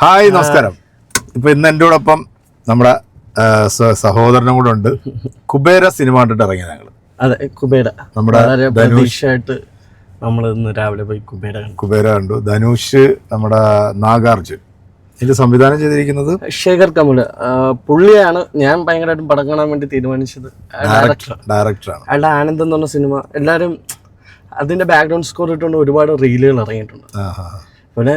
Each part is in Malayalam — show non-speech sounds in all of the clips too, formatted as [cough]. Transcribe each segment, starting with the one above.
ഹായ് നമസ്കാരം. ഇപ്പൊ ഇന്ന് എന്റെ കൂടൊപ്പം നമ്മുടെ സഹോദരനും കൂടെ ഉണ്ട്. കുബേര സിനിമ കണ്ടിട്ട് ഇറങ്ങിയ ഞങ്ങൾ അതെ കുബേര. നമ്മുടെ വളരെ പ്രതീക്ഷയായിട്ട് നമ്മൾ ഇന്ന് രാവിലെ പോയി കുബേര കണ്ടു. കുബേര കണ്ടു. ധനുഷ് നമ്മുടെ നാഗാർജുൻ. ഇത് സംവിധാനം ചെയ്തിരിക്കുന്നത്? ശേഖർ കമൽ പുള്ളിയാണ് ഞാൻ ഭയങ്കരമായിട്ടും പടം കാണാൻ വേണ്ടി തീരുമാനിച്ചത്. ഡയറക്ടർ ഡയറക്ടറാണ്. അയാളുടെ ആനന്ദം എന്ന് പറഞ്ഞ സിനിമ. എല്ലാവരും അതിന്റെ ബാക്ക്ഗ്രൗണ്ട് സ്കോർ ഇട്ടുകൊണ്ട് ഒരുപാട് റീലുകൾ ഇറങ്ങിയിട്ടുണ്ട്. പിന്നെ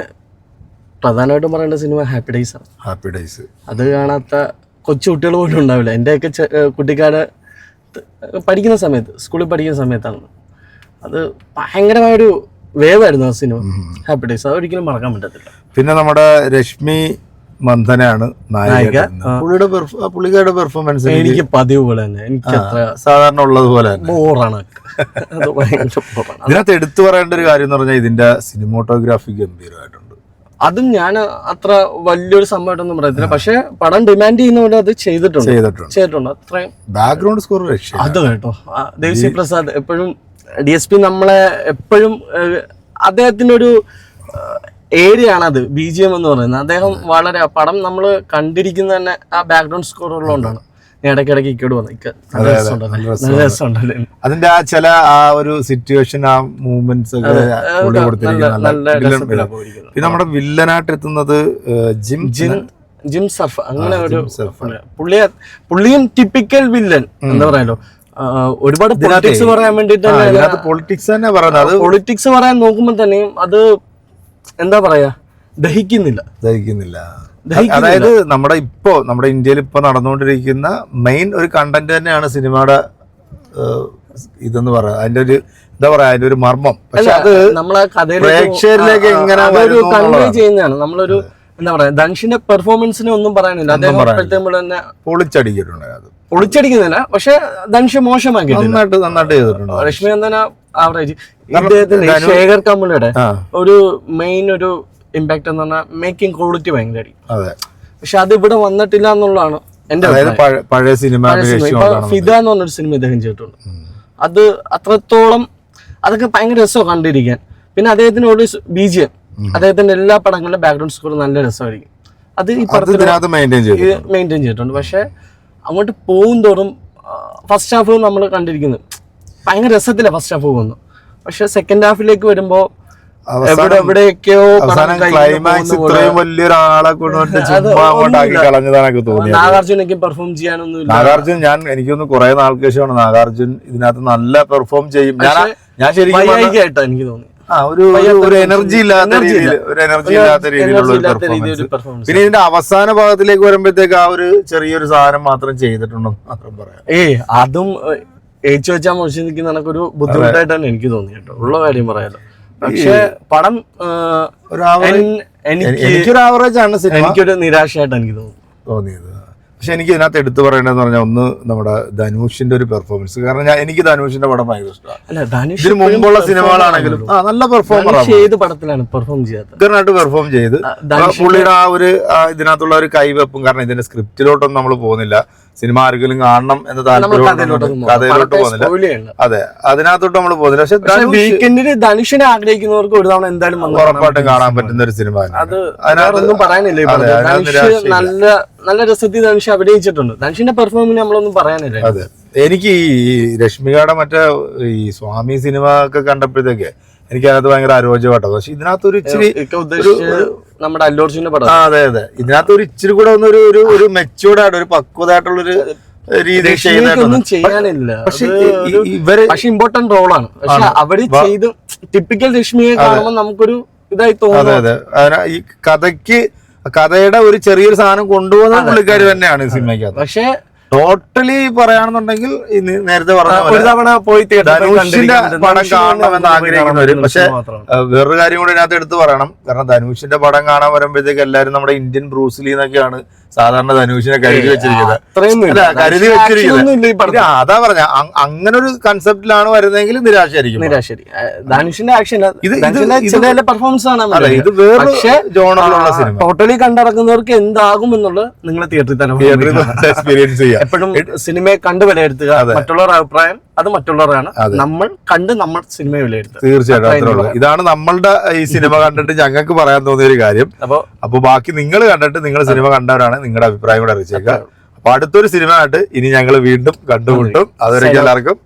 പ്രധാനമായിട്ടും പറയേണ്ട സിനിമ ഹാപ്പി ഡേയ്സ് ആണ്. ഹാപ്പി ഡേയ്സ് അത് കാണാത്ത കൊച്ചു കുട്ടികൾ പോലും ഉണ്ടാവില്ല. എന്റെയൊക്കെ കുട്ടിക്കാല പഠിക്കുന്ന സമയത്ത് സ്കൂളിൽ പഠിക്കുന്ന സമയത്താണ്. അത് ഭയങ്കരമായൊരു വേവായിരുന്നു ആ സിനിമ. ഹാപ്പി ഡേയ്സ് അത് ഒരിക്കലും മറക്കാൻ പറ്റത്തില്ല. പിന്നെ നമ്മുടെ രശ്മി മന്ദനാണ് നായിക പുള്ളിയുടെ പുള്ളിക്കാരുടെ പെർഫോമൻസ് എനിക്ക് പതിവ് പോലെ തന്നെ. എനിക്ക് അത്ര സാധാരണ ഉള്ളതുപോലെ തന്നെ. ബോറാണ്. അത് [laughs] ഭയങ്കര ബോറാണ്. ഇതിനകത്ത് എടുത്തു പറയേണ്ട ഒരു കാര്യം എന്ന് പറഞ്ഞാൽ ഇതിന്റെ സിനിമോട്ടോഗ്രാഫി ഗംഭീരമായിട്ടുണ്ട്. അതും ഞാൻ അത്ര വലിയൊരു സംഭവമായിട്ടൊന്നും പറയത്തില്ല. പക്ഷെ പടം ഡിമാൻഡ് ചെയ്യുന്ന പോലെ അത് ചെയ്തിട്ടുണ്ട്. ചെയ്തിട്ടുണ്ട്. ചെയ്തിട്ടുണ്ട്. അത്രയും ബാക്ക്ഗ്രൗണ്ട് സ്കോർ അത് കേട്ടോ. ദേവസി പ്രസാദ് എപ്പോഴും ഡി എസ് പി നമ്മളെ എപ്പോഴും അദ്ദേഹത്തിന്റെ അദ്ദേഹത്തിന്റെ ഒരു ഏരിയ ആണ് അത് ബി ജി എം എന്ന് പറയുന്നത്. അദ്ദേഹം വളരെ പടം നമ്മൾ കണ്ടിരിക്കുന്ന തന്നെ ആ ബാക്ക്ഗ്രൗണ്ട് സ്കോർ ഉള്ളതുകൊണ്ടാണ് ഇടയ്ക്കിടയ്ക്ക് ഇക്കോട് വന്നു ഇക്ക നല്ല രസമുണ്ടല്ലേ നല്ല രസമുണ്ടല്ലേ അതിന്റെ ആ ചില ആ ഒരു സിറ്റുവേഷൻ ആ മൂവ്മെന്റ്സ് പിന്നെ നമ്മുടെ വില്ലനായിട്ട് എത്തുന്നത് ജിം ജിം ജിം സർഫ് അങ്ങനെ ഒരു. പുള്ളിയെ പുള്ളിയും ടിപ്പിക്കൽ വില്ലൻ എന്താ പറയാലോ? ഒരുപാട് പൊളിറ്റിക്സ് പറയാൻ വേണ്ടിട്ട് പൊളിറ്റിക്സ് തന്നെ പറയുന്നത്. പൊളിറ്റിക്സ് പറയാൻ നോക്കുമ്പോൾ തന്നെയും അത് എന്താ പറയാ? ദഹിക്കുന്നില്ല. ദഹിക്കുന്നില്ല. അതായത് നമ്മുടെ ഇപ്പോ നമ്മുടെ ഇന്ത്യയിൽ ഇപ്പൊ നടന്നുകൊണ്ടിരിക്കുന്ന മെയിൻ ഒരു കണ്ടന്റ് തന്നെയാണ് സിനിമയുടെ ഇതെന്ന് പറയാ അതിന്റെ ഒരു എന്താ പറയാ അതിന്റെ ഒരു മർമ്മം. പക്ഷെ അത് നമ്മളെ പ്രേക്ഷകരിലേക്ക് എങ്ങനെ കൺവേ. ചെയ്യുന്നതാണ്. നമ്മളൊരു എന്താ പറയാ ധനുഷിന്റെ പെർഫോമൻസിനെ ഒന്നും പറയാനില്ല. അദ്ദേഹം പറയാനില്ല. തന്നെ പൊളിച്ചടിക്കിട്ടുണ്ട് അത്. പൊളിച്ചടിക്കുന്നില്ല. പക്ഷെ ധനുഷ് മോശമാക്കി നന്നായിട്ട് നന്നായിട്ട് ചെയ്തിട്ടുണ്ട്. ലക്ഷ്മി നന്ദന ആവറേജ്. ഇദ്ദേഹത്തിന്റെ ശേഖർ കമ്മുലയുടെ ഒരു മെയിൻ ഒരു ഇമ്പാക്ട് എന്ന് പറഞ്ഞാൽ മേക്കിംഗ് ക്വാളിറ്റി ഭയങ്കര അതെ. പക്ഷെ അത് ഇവിടെ വന്നിട്ടില്ല എന്നുള്ളതാണ് എന്റെ പഴയ സിനിമ. ഫിദ എന്ന് പറഞ്ഞൊരു സിനിമ ഇദ്ദേഹം ചെയ്തിട്ടുണ്ട്. അത് അത്രത്തോളം അതൊക്കെ ഭയങ്കര രസമാണ് കണ്ടിരിക്കാൻ. പിന്നെ അദ്ദേഹത്തിന് ഒരു ബി ജി എം അദ്ദേഹത്തിന്റെ എല്ലാ പടങ്ങളിലും ബാക്ക്ഗ്രൗണ്ട് സ്കോർ നല്ല രസമായിരിക്കും. അത് ഈ പടത്തിൽ മെയിന്റെയിൻ ചെയ്തു ചെയ്തിട്ടുണ്ട്. പക്ഷെ അങ്ങോട്ട് പോകും തോറും ഫസ്റ്റ് ഹാഫ് നമ്മൾ കണ്ടിരിക്കുന്നത് ഭയങ്കര രസത്തിലാണ് ഫസ്റ്റ് ഹാഫ് പോകുന്നു പക്ഷെ സെക്കൻഡ് ഹാഫിലേക്ക് വരുമ്പോ ക്ലൈമാക്സ്. ഇത്രയും വലിയൊരാളെ കൊണ്ടുവന്നിട്ട് ചുമ്മാ അങ്ങോട്ടാക്കി കളഞ്ഞതാണൊക്കെ തോന്നി നാഗാർജുനയ്ക്ക് പെർഫോം ചെയ്യാനൊന്നും നാഗാർജുൻ ഞാൻ എനിക്കൊന്ന് കുറെ നാൾക്ക് ശേഷമാണ് നാഗാർജുൻ ഇതിനകത്ത് നല്ല പെർഫോം ചെയ്യും. ഞാൻ ഞാൻ ശരിക്കും വൈകായിട്ടായിട്ട് എനിക്ക് തോന്നി ഒരു ഒരു- ഒരു എനർജി ഇല്ലാത്ത രീതിയിൽ ഒരു എനർജി ഇല്ലാത്ത രീതിയിലുള്ള ഒരു പെർഫോമൻസ് പിന്നെ ഇതിന്റെ അവസാന ഭാഗത്തിലേക്ക് വരുമ്പോഴത്തേക്ക് ആ ഒരു ചെറിയൊരു സാധനം മാത്രം ചെയ്തിട്ടുണ്ടെന്ന് മാത്രം പറയാം. ഏ അതും ഏച്ചു വെച്ചാൽ മോശം നിൽക്കുന്ന ഒരു ബുദ്ധിമുട്ടായിട്ടാണ് എനിക്ക് തോന്നി കേട്ടോ. ഉള്ള കാര്യം പറയാലോ. പക്ഷെ പണം ഒരു ആവറേജ് എനിക്കൊരു ആവറേജ് ആണ് സിനിമ. എനിക്കൊരു നിരാശയായിട്ട് എനിക്ക് തോന്നുന്നു. തോന്നിയത്. പക്ഷെ എനിക്ക് ഇതിനകത്ത് എടുത്തു പറയേണ്ടതെന്ന് പറഞ്ഞാൽ ഒന്ന് നമ്മുടെ ധനുഷിന്റെ ഒരു പെർഫോമൻസ് കാരണം ഞാൻ എനിക്ക് ധനുഷിന്റെ പടം ഭയങ്കര ഇഷ്ടമാണ്. ഇതിന് മുമ്പുള്ള സിനിമകളാണെങ്കിലും ആ നല്ല പെർഫോമർ ഏത് പടത്തിലാണ് പെർഫോം ചെയ്യാത്തത്? ഉഗ്രനായിട്ട് പെർഫോം ചെയ്ത്. പുള്ളിയുടെ ആ ഒരു ഇതിനകത്തുള്ള ഒരു കൈവെപ്പും കാരണം ഇതിന്റെ സ്ക്രിപ്റ്റിലോട്ടൊന്നും നമ്മൾ പോകുന്നില്ല. സിനിമ ആർക്കെങ്കിലും കാണണം എന്ന താല്പര്യം കഥയിലോട്ട് പോകുന്നില്ല. അതെ അതിനകത്തോട്ട് നമ്മൾ പോകുന്നില്ല. പക്ഷെ വീക്കെൻഡിന് ധനുഷിനെ ആഗ്രഹിക്കുന്നവർക്ക് ഒരു തവണ എന്തായാലും ഉറപ്പായിട്ടും കാണാൻ പറ്റുന്ന ഒരു സിനിമ. അത് അതിനകത്ത് വേറൊന്നും പറയാനില്ല നല്ല നല്ല രസത്തിൽ ധനുഷ് അഭിനയിച്ചിട്ടുണ്ട്. ധനുഷിന്റെ പെർഫോമിന് നമ്മളൊന്നും പറയാനില്ല. അതെ. എനിക്ക് ഈ രശ്മികയുടെ മറ്റേ ഈ സ്വാമി സിനിമ ഒക്കെ കണ്ടപ്പോഴത്തേക്ക് എനിക്ക് അതിനകത്ത് ഭയങ്കര അരോചകമാട്ടോ പക്ഷെ ഇതിനകത്ത് ഒരു ഇച്ചിരി നമ്മുടെ അല്ലോർജിന്റെ പടം. അതെ അതെ. ഇതിനകത്ത് ഒരു ഇച്ചിരി കൂടെ ഒന്ന് ഒരു ഒരു ഒരു മെച്ചൂർഡ് ആയിട്ട് ഒരു പക്വതായിട്ടുള്ള ഒരു രീതി ചെയ്യാനില്ല. ഇവർ പക്ഷെ ഇമ്പോർട്ടന്റ് റോളാണ് പക്ഷെ അവർ ചെയ്ത് ടിപ്പിക്കൽ രശ്മിയെ കാണുമ്പോൾ നമുക്കൊരു ഇതായി തോന്നുന്നു അതെ അതെ. ഈ കഥയ്ക്ക് കഥയുടെ ഒരു ചെറിയൊരു സാധനം കൊണ്ടുപോകുന്ന പുള്ളിക്കാർ തന്നെയാണ് ഈ സിനിമയ്ക്കകത്ത്. പക്ഷെ ടോട്ടലി പറയുകയാണെന്നുണ്ടെങ്കിൽ നേരത്തെ പറഞ്ഞ ഒരു തവണ പോയി ധനുഷിന്റെ പടം കാണണമെന്ന് ആഗ്രഹിക്കുന്നവര് പക്ഷെ വേറൊരു കാര്യം കൂടി ഇതിനകത്ത് എടുത്ത് പറയണം. കാരണം ധനുഷിന്റെ പടം കാണാൻ വരുമ്പോഴത്തേക്ക് എല്ലാവരും നമ്മുടെ ഇന്ത്യൻ ബ്രൂസ്ലി എന്നൊക്കെയാണ് സാധാരണ ധനുഷിനെ കരുതി വെച്ചിരിക്കുന്നത്. കരുതി അതാ പറഞ്ഞ അങ്ങനെ ഒരു കൺസെപ്റ്റിലാണ് വരുന്നതെങ്കിൽ നിരാശയായിരിക്കും. നിരാശരി ധനുഷിന്റെ ആക്ഷൻ ഇത് പെർഫോമൻസ് ആണ് ഇത് വേറെ ജോണറിലുള്ള സിനിമ ടോട്ടലി കണ്ടിറങ്ങുന്നവർക്ക് എന്താകും എന്നുള്ളത് നിങ്ങൾ തിയേറ്ററിൽ തന്നെ എക്സ്പീരിയൻസ് ചെയ്യാം. എപ്പോഴും സിനിമയെ കണ്ട് വിലയിരുത്തുക മറ്റുള്ളവരുടെ അഭിപ്രായം അത് മറ്റുള്ളവരാണ്. നമ്മൾ കണ്ട് നമ്മൾ സിനിമ വിലയിരുത്തുക. തീർച്ചയായിട്ടും ഇതാണ് നമ്മളുടെ ഈ സിനിമ കണ്ടിട്ട് ഞങ്ങൾക്ക് പറയാൻ തോന്നിയ ഒരു കാര്യം. അപ്പൊ അപ്പൊ ബാക്കി നിങ്ങൾ കണ്ടിട്ട് നിങ്ങൾ സിനിമ കണ്ടവരാണ്. നിങ്ങളുടെ അഭിപ്രായം കൂടെ അറിയിച്ചേക്കുക. അപ്പൊ അടുത്തൊരു സിനിമ ആയിട്ട് ഇനി ഞങ്ങൾ വീണ്ടും കണ്ടുമുട്ടും. അതുവരെ എല്ലാവർക്കും